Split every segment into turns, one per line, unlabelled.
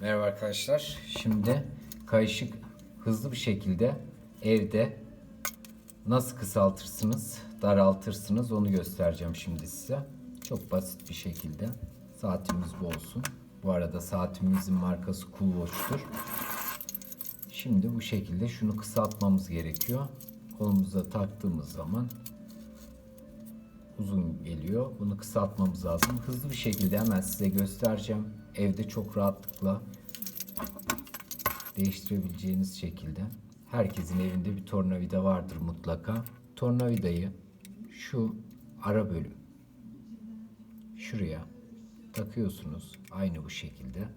Merhaba arkadaşlar. Şimdi kayışık hızlı bir şekilde evde nasıl kısaltırsınız, daraltırsınız onu göstereceğim şimdi size. Çok basit bir şekilde. Saatimiz bu olsun. Bu arada saatimizin markası Cool Watch'tur. Şimdi bu şekilde şunu kısaltmamız gerekiyor. Kolumuza taktığımız zaman uzun geliyor. Bunu kısaltmamız lazım. Hızlı bir şekilde hemen size göstereceğim. Evde çok rahatlıkla değiştirebileceğiniz şekilde. Herkesin evinde bir tornavida vardır mutlaka. Tornavidayı şu ara bölüm şuraya takıyorsunuz. Aynı bu şekilde.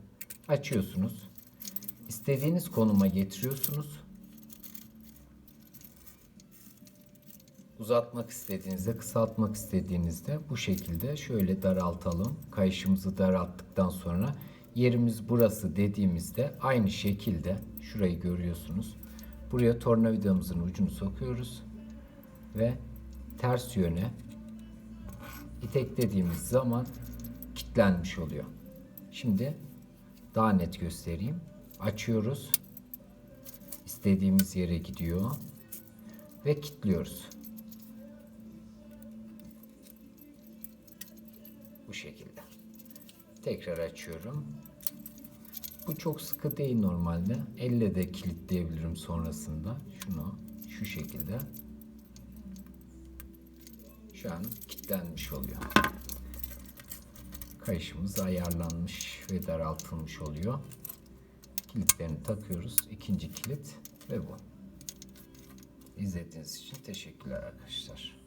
Açıyorsunuz. İstediğiniz konuma getiriyorsunuz. Uzatmak istediğinizde, kısaltmak istediğinizde bu şekilde şöyle daraltalım. Kayışımızı daralttıktan sonra yerimiz burası dediğimizde aynı şekilde şurayı görüyorsunuz. Buraya tornavidamızın ucunu sokuyoruz ve ters yöne iteklediğimiz zaman kilitlenmiş oluyor. Şimdi daha net göstereyim. Açıyoruz. İstediğimiz yere gidiyor ve kilitliyoruz. Bu şekilde. Tekrar açıyorum. Bu çok sıkı değil normalde. Elle de kilitleyebilirim sonrasında. Şunu şu şekilde. Şu an kilitlenmiş oluyor. Kayışımız ayarlanmış ve daraltılmış oluyor. Kilitlerini takıyoruz. İkinci kilit ve bu. İzlediğiniz için teşekkürler arkadaşlar.